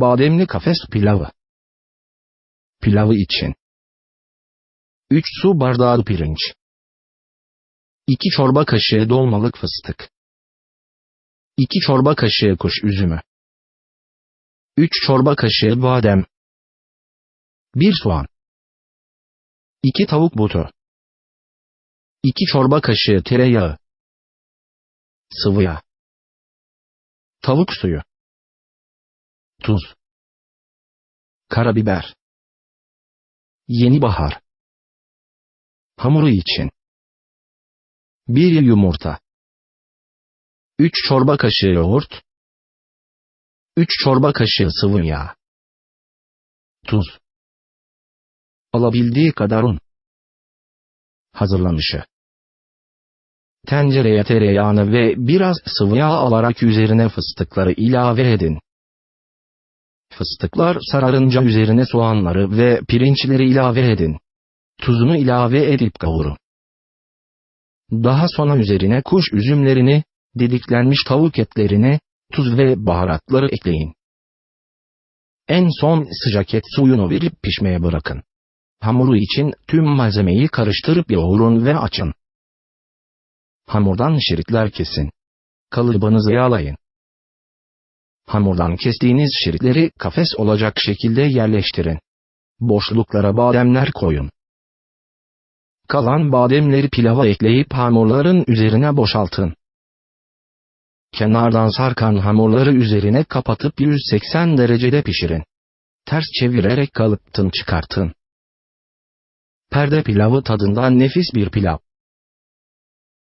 Bademli kafes pilavı. Pilavı için. 3 su bardağı pirinç. 2 çorba kaşığı dolmalık fıstık. 2 çorba kaşığı kuş üzümü. 3 çorba kaşığı badem. 1 soğan. 2 tavuk butu. 2 çorba kaşığı tereyağı. Sıvı yağ. Tavuk suyu. Tuz. Karabiber. Yeni bahar. Hamuru için. 1 yumurta. 3 çorba kaşığı yoğurt. 3 çorba kaşığı sıvı yağ. Tuz. Alabildiği kadar un. Hazırlanışı. Tencereye tereyağını ve biraz sıvı yağ alarak üzerine fıstıkları ilave edin. Fıstıklar sararınca üzerine soğanları ve pirinçleri ilave edin. Tuzunu ilave edip kavurun. Daha sonra üzerine kuş üzümlerini, didiklenmiş tavuk etlerini, tuz ve baharatları ekleyin. En son sıcak et suyunu verip pişmeye bırakın. Hamuru için tüm malzemeyi karıştırıp yoğurun ve açın. Hamurdan şeritler kesin. Kalıbınızı yağlayın. Hamurdan kestiğiniz şeritleri kafes olacak şekilde yerleştirin. Boşluklara bademler koyun. Kalan bademleri pilava ekleyip hamurların üzerine boşaltın. Kenardan sarkan hamurları üzerine kapatıp 180 derecede pişirin. Ters çevirerek kalıptın çıkartın. Perde pilavı tadından nefis bir pilav.